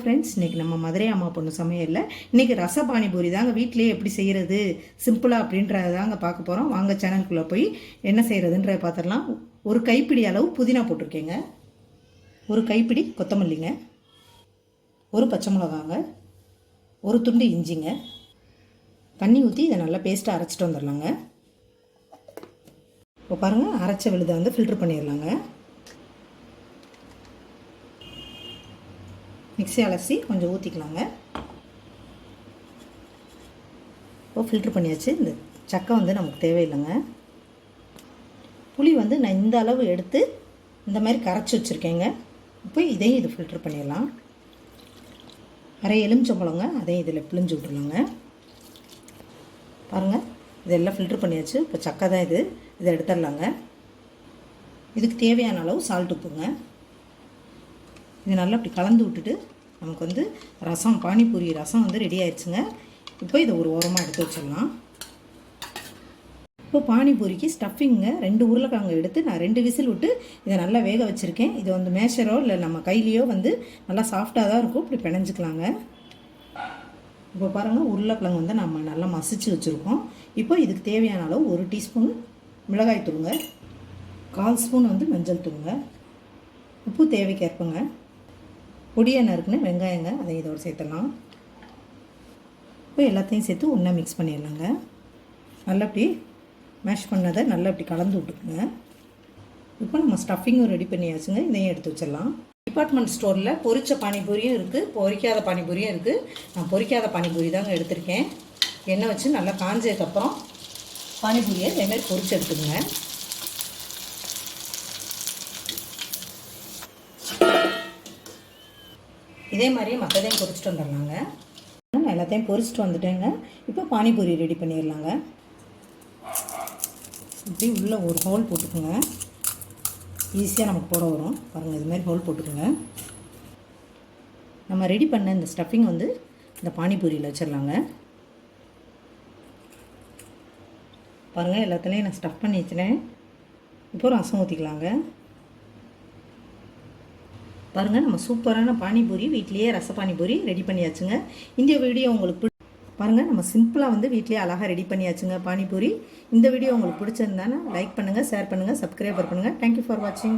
Friends இன்றைக்கி நம்ம மதுரை அம்மா பொண்ணு சமையலில் இன்றைக்கி ரச பானிபூரி தாங்க வீட்டிலேயே எப்படி செய்கிறது சிம்பிளாக அப்படின்றத தாங்க பார்க்க போகிறோம் வாங்க சேனலுக்குள்ளே போய் என்ன செய்கிறதுன்றத பார்த்துடலாம் ஒரு கைப்பிடி அளவு புதினா போட்டிருக்கேங்க. ஒரு கைப்பிடி கொத்தமல்லிங்க. ஒரு பச்சை மிளகாங்க. ஒரு துண்டு இஞ்சிங்க. தண்ணி ஊற்றி இதை நல்லா பேஸ்ட்டாக அரைச்சிட்டு வந்துடலாங்க. இப்போ பாருங்கள் அரைச்ச விழுதை வந்து ஃபில்ட்ரு பண்ணிடலாங்க. மிக்ஸி அலசி கொஞ்சம் ஊற்றிக்கலாங்க இப்போ ஃபில்ட்ரு பண்ணியாச்சு. இந்த சக்கை வந்து நமக்கு தேவையில்லைங்க. புளி வந்து நான் இந்த அளவு எடுத்து இந்த மாதிரி கரைச்சி வச்சுருக்கேங்க. இப்போ இதையும் இது ஃபில்ட்ரு பண்ணிடலாம். அரை எலுமிச்சம்பழங்க அதையும் இதில் பிழிஞ்சு விட்ருலாங்க பாருங்கள் இதெல்லாம் ஃபில்ட்ரு பண்ணியாச்சு. இப்போ சக்கை தான் இது. இதை எடுத்துடலாங்க. இதுக்கு தேவையான அளவு சால்ட் உப்புங்க. இது நல்லா இப்படி கலந்து விட்டுட்டு நமக்கு வந்து ரசம் பானிபூரி ரசம் வந்து ரெடி ஆயிடுச்சுங்க. இப்போ இதை ஒரு ஓரமாக எடுத்து வச்சிடலாம். இப்போ பானிபூரிக்கு ஸ்டஃபிங்க ரெண்டு உருளைக்கிழங்கு எடுத்து நான் ரெண்டு விசில் விட்டு இதை நல்லா வேக வச்சுருக்கேன். இது வந்து மேஷரோ இல்லை நம்ம கையிலையோ வந்து நல்லா சாஃப்டாக தான் இருக்கும். இப்படி பிணைஞ்சிக்கலாங்க. இப்போ பாருங்கள் உருளைக்கிழங்கு வந்து நம்ம நல்லா மசிச்சு வச்சுருக்கோம். இப்போ இதுக்கு தேவையான அளவு ஒரு டீஸ்பூன் மிளகாய் தூளுங்க கால் ஸ்பூன் வந்து மஞ்சள் தூளுங்க உப்பு தேவைக்கேற்பங்க. பொடியாக நறுக்குன்னு வெங்காயங்க அதை இதோடு சேர்த்துடலாம். இப்போ எல்லாத்தையும் சேர்த்து ஒன்றா மிக்ஸ் பண்ணிடலாங்க. நல்லா இப்படி மேஷ் பண்ணதை நல்லா இப்படி கலந்து விட்டுக்குங்க. இப்போ நம்ம ஸ்டஃபிங்கும் ரெடி பண்ணியாச்சுங்க. இதையும் எடுத்து வச்சிடலாம். டிபார்ட்மெண்ட் ஸ்டோரில் பொரித்த பானிபூரியும் இருக்குது பொரிக்காத பானிபூரியும் இருக்குது நான் பொரிக்காத பானிபூரி தாங்க எடுத்திருக்கேன். எண்ணெய் வச்சு நல்லா காஞ்சதுக்கப்புறம் பானிபூரியை இதேமாதிரி பொரிச்சு எடுத்துக்கோங்க. இதே மாதிரியே மற்றதையும் பொறிச்சிட்டு வந்துடலாங்க நான் எல்லாத்தையும் பொறிச்சிட்டு வந்துட்டேங்க. இப்போ பானிபூரி ரெடி பண்ணிடலாங்க இப்படி உள்ளே ஒரு ஹோல் போட்டுக்கோங்க. ஈஸியாக நமக்கு போட வரும். பாருங்கள் இது மாதிரி ஹோல் போட்டுக்கோங்க. நம்ம ரெடி பண்ண இந்த ஸ்டஃபிங் வந்து இந்த பானிபூரியில் வச்சிடலாங்க பாருங்கள் எல்லாத்துலேயும் நான் ஸ்டஃப் பண்ணி வச்சுனேன் இப்போ ரசம் ஊற்றிக்கலாங்க பாருங்கள் நம்ம சூப்பரான பானிபூரி வீட்லேயே ரச பானிபூரி ரெடி பண்ணியாச்சுங்க. இந்த வீடியோ உங்களுக்கு பாருங்கள் நம்ம சிம்பிளாக வந்து வீட்லேயே அழகாக ரெடி பண்ணியாச்சுங்க பானிபூரி. இந்த வீடியோ உங்களுக்கு பிடிச்சிருந்தானா லைக் பண்ணுங்கள் ஷேர் பண்ணுங்கள் சப்ஸ்கிரைபர் பண்ணுங்கள் தேங்க்யூ ஃபார் வாட்சிங்